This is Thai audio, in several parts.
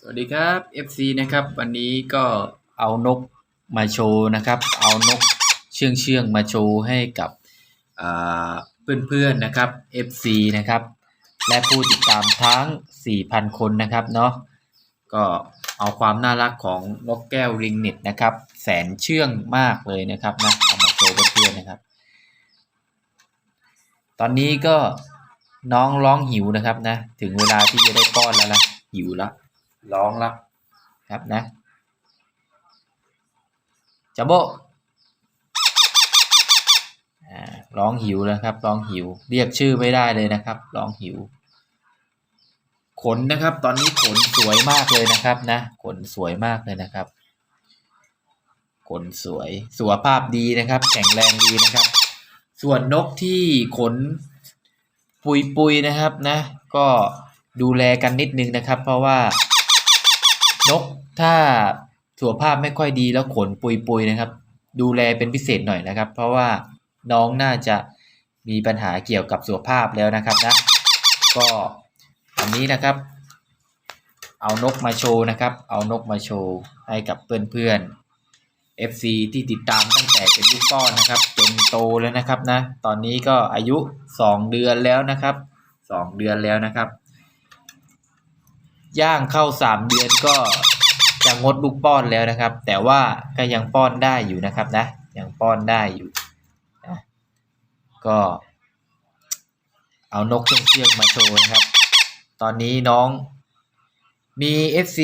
สวัสดีครับ FC นะครับ วันนี้ก็เอานกมาโชว์นะครับ เอานกเชื่องเชื่องมาโชว์ให้กับอ่าเพื่อนๆนะครับ FC นะครับ และผู้ติดตามทั้ง 4,000 คนนะครับเนาะก็เอาความน่ารักของนกแก้วริงเน็ตนะครับ แสนเชื่องมากเลยนะครับนะเอามาโชว์เพื่อนๆนะครับ ตอนนี้ก็น้องร้องหิวนะครับนะ ถึงเวลาที่จะได้ป้อนแล้วนะหิวแล้ว ร้องแล้วครับนะจัมโบร้องหิวแล้วครับ ร้องหิว เรียกชื่อไม่ได้เลยนะครับ ร้องหิว ขนนะครับ ตอนนี้ขนสวยมากเลยนะครับนะ ขนสวยมากเลยนะครับ ขนสวย สุขภาพดีนะครับ แข็งแรงดีนะครับ ส่วนนกที่ขนปุยปุยๆนะครับนะ ก็ดูแลกันนิดนึงนะครับ เพราะว่า นกถ้าสุขภาพไม่ค่อยดีแล้วขนปุยปุยๆนะครับ ดูแลเป็นพิเศษหน่อยนะครับ เพราะว่าน้องน่าจะมีปัญหาเกี่ยวกับสุขภาพแล้วนะครับนะก็อันนี้นะครับ เอานกมาโชว์นะครับ เอานกมาโชว์ให้กับเพื่อนๆ FC ที่ติดตามตั้งแต่เป็นลูกป้อนนะครับจนโตแล้วนะครับนะ ตอนนี้ก็อายุ 2 เดือนแล้วนะครับ 2 เดือนแล้วนะครับ ย่างเข้า 3 เดือนก็จะงดลูกป้อนแล้วนะครับ แต่ว่าก็ยังป้อนได้อยู่นะครับนะยังป้อนได้อยู่นะก็เอานกเชื่องมาโชว์นะครับ ตอนนี้น้องมี FC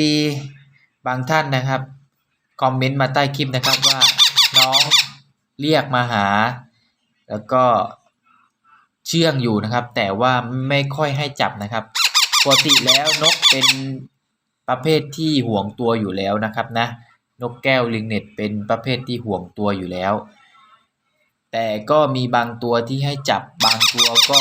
บางท่านนะครับ คอมเมนต์มาใต้คลิปนะครับว่าน้องเรียกมาหา แล้วก็เชื่องอยู่นะครับ แต่ว่าไม่ค่อยให้จับนะครับ ปกติแล้วนกเป็นประเภทที่ห่วงตัวอยู่แล้วนะครับนะ นกแก้วลิงเน็ตเป็นประเภทที่ห่วงตัวอยู่แล้ว แต่ก็มีบางตัวที่ให้จับบางตัวก็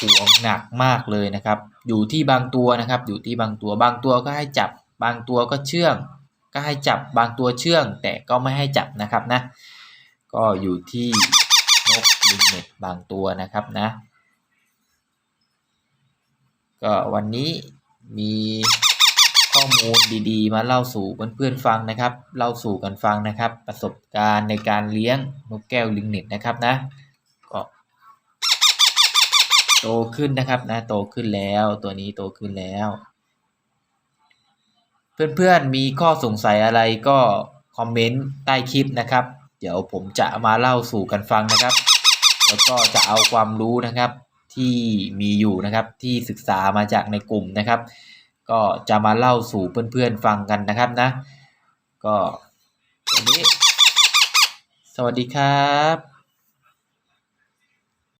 ห่วงหนักมากเลยนะครับ อยู่ที่บางตัวนะครับ อยู่ที่บางตัว บางตัวก็ให้จับ บางตัวก็เชื่อง ก็ให้จับบางตัวเชื่อง แต่ก็ไม่ให้จับนะครับนะ ก็อยู่ที่นกลิงเน็ตบางตัวนะครับนะ ก็วันนี้มีข้อมูลดีๆ มาเล่าสู่เพื่อนๆฟังนะครับ เล่าสู่กันฟังนะครับ ประสบการณ์ในการเลี้ยงนกแก้วลิงเน็ตนะครับนะก็โตขึ้นนะครับนะโตขึ้นแล้วตัวนี้โตขึ้นแล้ว เพื่อนๆมีข้อสงสัยอะไรก็คอมเมนต์ใต้คลิปนะครับ เดี๋ยวผมจะมาเล่าสู่กันฟังนะครับ แล้วก็จะเอาความรู้นะครับ ที่มีอยู่นะครับ ที่ศึกษามาจากในกลุ่มนะครับ ก็จะมาเล่าสู่เพื่อนๆฟังกันนะครับนะ ก็วันนี้ สวัสดีครับ